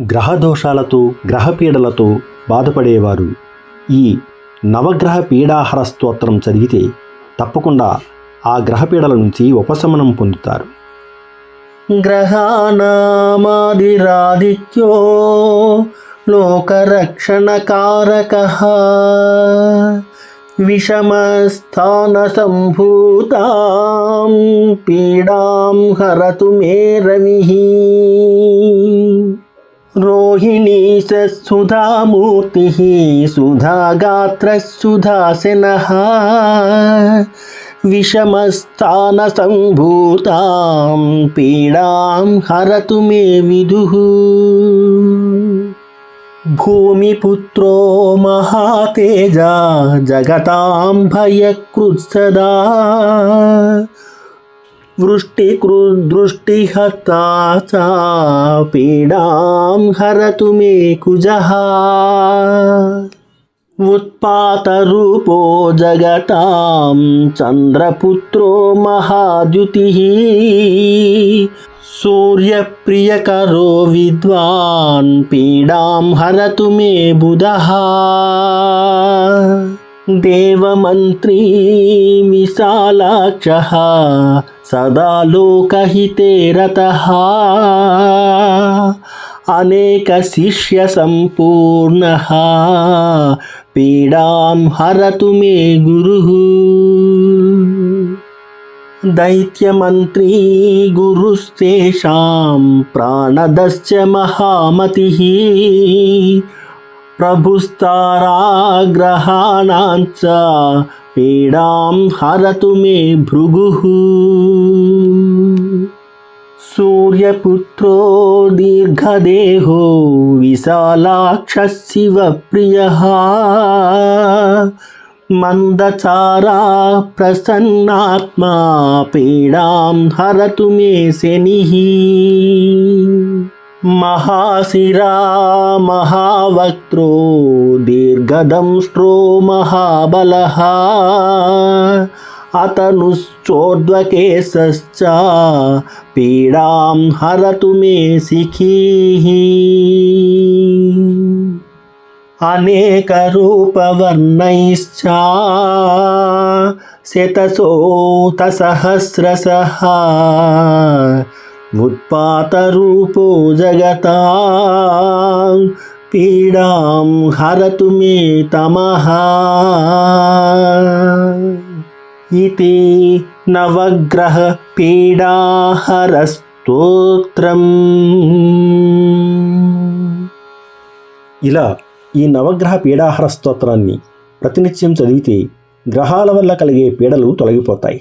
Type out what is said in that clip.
గ్రహ దోషాలతో గ్రహపీడలతో బాధపడేవారు. ఈ నవగ్రహ పీడాహర స్తోత్రం చదివితే తప్పకుండా ఆ గ్రహపీడల నుంచి ఉపశమనం పొందుతారు. గ్రహానామాదిరాదిత్యో లోకరక్షణకారక విషమస్థానసంభూతాం పీడాం హరతు మే రవి రోహిణీ సుధామూర్తి సుధాగాత్రసుధాసన విషమస్థానసంభూతాం పీడాం హరతు మే విదు. భూమిపుత్రో మహాతేజ జగతాం భయకృత్సదా. वृष्टिकृदृष्टिहता सा पीडां हरतु मे कुजः उत्पातरूपो जगतां चन्द्रपुत्रो महाद्युतिः सूर्यप्रियकरो विद्वान् पीडां हरतु मे बुधः देवमन्त्री विशालाक्षः सदा लोकहिते रतः अनेकशिष्यसम्पूर्णः पीडां हरतु मे गुरुः दैत्यमन्त्री गुरुस्तेषां प्राणदश्च महामतिः प्रभुस्ताराग्रहाणां च पीडां हरतु मे भृगुः सूर्यपुत्रो दीर्घदेहो विशालाक्षः शिवप्रियः मन्दचारा प्रसन्नात्मा पीडां हरतु मे शनिः महाशिरा महावक्त्रो दीर्घदंष्ट्रो महाबलः अतनुश्चोद्वकेशश्च पीडां हरतु मे शिखीः अनेकरूपवर्णैश्च शतशोतसहस्रशः उत्पातरूपो जगतां पीडां हरतु मे तमः इति నవగ్రహ పీడాహరస్తోత్రం ఇలా ఈ నవగ్రహ పీడాహర స్తోత్రాన్ని ప్రతినిత్యం చదివితే గ్రహాల వల్ల కలిగే పీడలు తొలగిపోతాయి